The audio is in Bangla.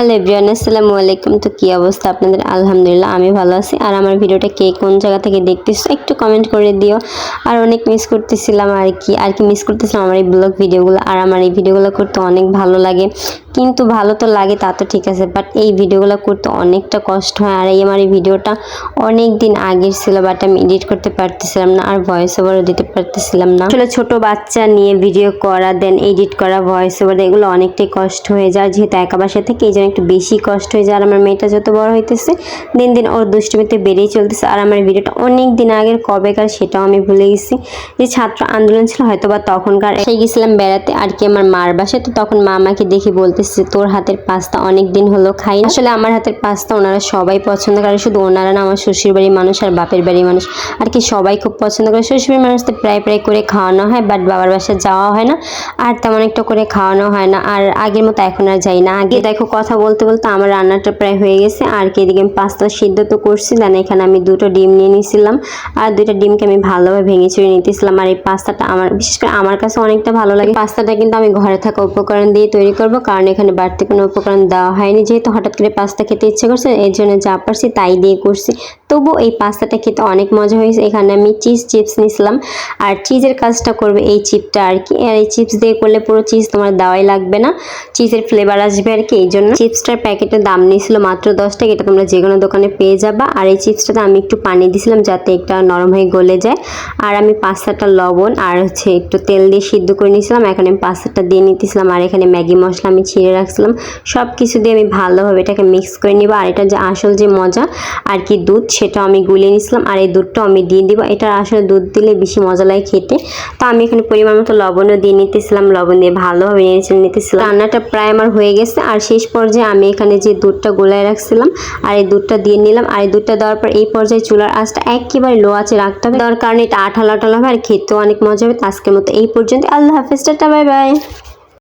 হ্যালো আসসালামু আলাইকুম। তো কী অবস্থা আপনাদের? আলহামদুলিল্লাহ, আমি ভালো আছি। আর আমার ভিডিওটা কে কোন জায়গা থেকে দেখতেছো একটু কমেন্ট করে দিও। আর অনেক মিস করতেছিলাম আর কি আর কি মিস করতেছিলাম আমার এই ব্লগ ভিডিওগুলো আর আমার এই ভিডিওগুলো করতে অনেক ভালো লাগে। কিন্তু ভালো তো লাগে, তা তো ঠিক আছে বাট এই ভিডিওগুলো করতে অনেকটা কষ্ট হয়, আর এই আমার এই ভিডিওটা অনেক দিন আগের ছিল বাট আমি এডিট করতে পারতেছিলাম না, আর ভয়েস ওভারও দিতে পারতেছিলাম না। আসলে ছোট বাচ্চা নিয়ে ভিডিও করা দেন এডিট করা ভয়েস ওভার এগুলো অনেকটাই কষ্ট হয়ে যায়, যেহেতু একা বাসা থেকে এই জন্য একটু বেশি কষ্ট হয়ে যায়, আর আমার মেয়েটা যত বড় হইতেছে, দিন দিন ওর দুষ্টুমিতে বেড়েই চলতেছে, আর আমার ভিডিওটা অনেক দিন আগের, কবেকার সেটাও আমি ভুলে গেছি। যে ছাত্র আন্দোলন ছিল হয়তো বা তখনকার, সেই গেছিলাম বেড়াতে, আর কি আমার মার বাসায়, তো তখন মা আমাকে দেখে বলতেছে তোর হাতের পাস্তা অনেক দিন হলো খাই আসলে আমার হাতের পাস্তা ওনারা সবাই পছন্দ করে, শুধু ওনারা না, আমার শ্বশুর বাড়ির মানুষ আর বাপের বাড়ির মানুষ। আর কি সবাই খুব পছন্দ করে শ্বশুর বাড়ির মানুষ তো প্রায় প্রায় করে খাওয়ানো হয় বাট বাবার বাসায় যাওয়া হয় না, আর তেমন একটা করে খাওয়ানো হয় না। আর আগের মতো এখন আর যাই না। আগে দেখো কথা বলতে বলতে আমার রান্নাটা প্রায় হয়ে গেছে, আর কি এদিকে আমি পাস্তা সিদ্ধ তো করছি দেন এখানে আমি দুটো ডিম নিয়ে নিয়েছিলাম আর দুইটা ডিমকে আমি ভালোভাবে ভেঙে চুড়ে নিতেছিলাম, আর এই পাস্তাটা আমার, বিশেষ করে আমার কাছে অনেকটা ভালো লাগে। পাস্তাটা কিন্তু আমি ঘরে থাকা উপকরণ দিয়ে তৈরি করব, কারণ এখানে বাড়তি কোনো উপকরণ দেওয়া হয়নি। যেহেতু হঠাৎ করে পাস্তা খেতে ইচ্ছে করছে, এর জন্য যা পারছি তাই দিয়ে করছি। তবু এই পাস্তাটা খেতে অনেক মজা হয়েছে। এখানে আমি চিজ চিপস নিয়েছিলাম। আর চিজের কাজটা করবে এই চিপটা আর কি। আর এই চিপস দিয়ে করলে পুরো চিজ তোমার দেওয়াই লাগবে না। চিজের ফ্লেভার আসবে আর কি, এই জন্য। চিপসটার প্যাকেটের দাম নিয়েছিল মাত্র দশ টাকা। এটা তোমরা যে কোনো দোকানে পেয়ে যাবা। আর এই চিপসটাতে আমি একটু পানি দিয়েছিলাম যাতে একটা নরম হয়ে গলে যায়। আর আমি পাস্তাটা লবণ আর হচ্ছে একটু তেল দিয়ে সিদ্ধ করে নিয়েছিলাম। এখন আমি পাস্তাটা দিয়ে নিতেছিলাম। আর এখানে ম্যাগি মশলা আমি ছিঁড়ে রাখছিলাম। সব কিছু দিয়ে আমি ভালোভাবে এটাকে মিক্স করে নিব। আর এটা যে আসল যে মজা আর কি দুধ সেটা আমি গুলিয়ে নিয়েছিলাম আর এই দুধটাও আমি দিয়ে দিব। এটা আসলে দুধ দিলে বেশি মজা লাগে খেতে। তো আমি এখানে পরিমাণ মতো লবণও দিয়ে নিতেছিলাম। লবণ দিয়ে ভালোভাবে নিয়েছে নিতেছিলাম। রান্নাটা প্রায় আমার হয়ে গেছে। আর শেষ পর্যায়ে আমি এখানে যে দুধটা গোলায় রাখছিলাম, আর এই দুধটা দিয়ে নিলাম। আর এই দুধটা দেওয়ার পর এই পর্যায়ে চুলার আঁচটা একেবারে লো আছে রাখতে হবে। দেওয়ার কারণে এটা আঠালো আঠালো হবে আর খেতেও অনেক মজা হবে। তো আজকের মতো এই পর্যন্ত। আল্লাহ হাফেজ। Bye bye.